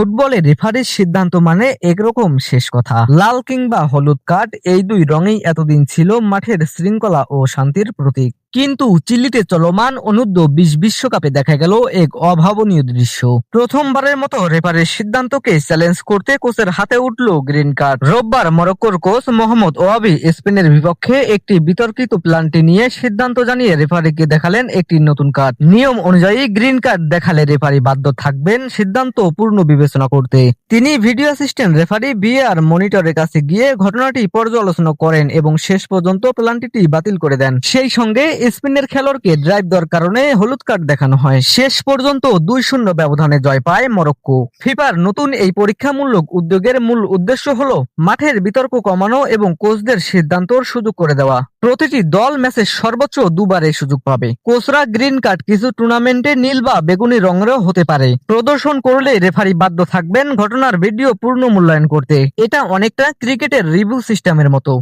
ফুটবলে রেফারির সিদ্ধান্ত মানে একরকম শেষ কথা। লাল কিংবা হলুদ কার্ড, এই দুই রঙেই এতদিন ছিল মাঠের শৃঙ্খলা ও শান্তির প্রতীক। কিন্তু চিল্লিতে চলমান অনূর্ধ্ব বিশ বিশ্বকাপে দেখা গেল এক অভাবনীয় দৃশ্য। প্রথমবারের মতো রেফারির সিদ্ধান্তকে চ্যালেঞ্জ করতে কোচের হাতে উঠল গ্রিন কার্ড। রোববার মরক্কোর কোচ মোহাম্মদ ওয়াবি স্পেনের বিপক্ষে একটি বিতর্কিত প্ল্যানটি নিয়ে সিদ্ধান্ত জানিয়ে রেফারিকে দেখালেন একটি নতুন কার্ড। নিয়ম অনুযায়ী গ্রিন কার্ড দেখালে রেফারি বাধ্য থাকবেন সিদ্ধান্ত পূর্ণ বিবেচনা করতে। তিনি ভিডিও অ্যাসিস্ট্যান্ট রেফারি বিএআর মনিটরের কাছে গিয়ে ঘটনাটি পর্যালোচনা করেন এবং শেষ পর্যন্ত প্লান্টিটি বাতিল করে দেন। সেই সঙ্গে স্পিনের খেলোয়াড়কে ড্রাইভ দেওয়ার কারণে হলুদ কার্ড দেখানো হয়। শেষ পর্যন্ত দুই শূন্য ব্যবধানে জয় পায় মরক্কো। ফিফার নতুন এই পরীক্ষামূলক উদ্যোগের মূল উদ্দেশ্য হল মাঠের বিতর্ক কমানো এবং কোচদের সিদ্ধান্তর সুযোগ করে দেওয়া। প্রতিটি দল ম্যাচে সর্বোচ্চ দুবার এই সুযোগ পাবে। কোচরা গ্রিন কার্ড কিছু টুর্নামেন্টে নীল বা বেগুনি রঙেরও হতে পারে। প্রদর্শন করলে রেফারি বাধ্য থাকবেন ঘটনার ভিডিও পূর্ণ মূল্যায়ন করতে। এটা অনেকটা ক্রিকেটের রিভিউ সিস্টেমের মতো।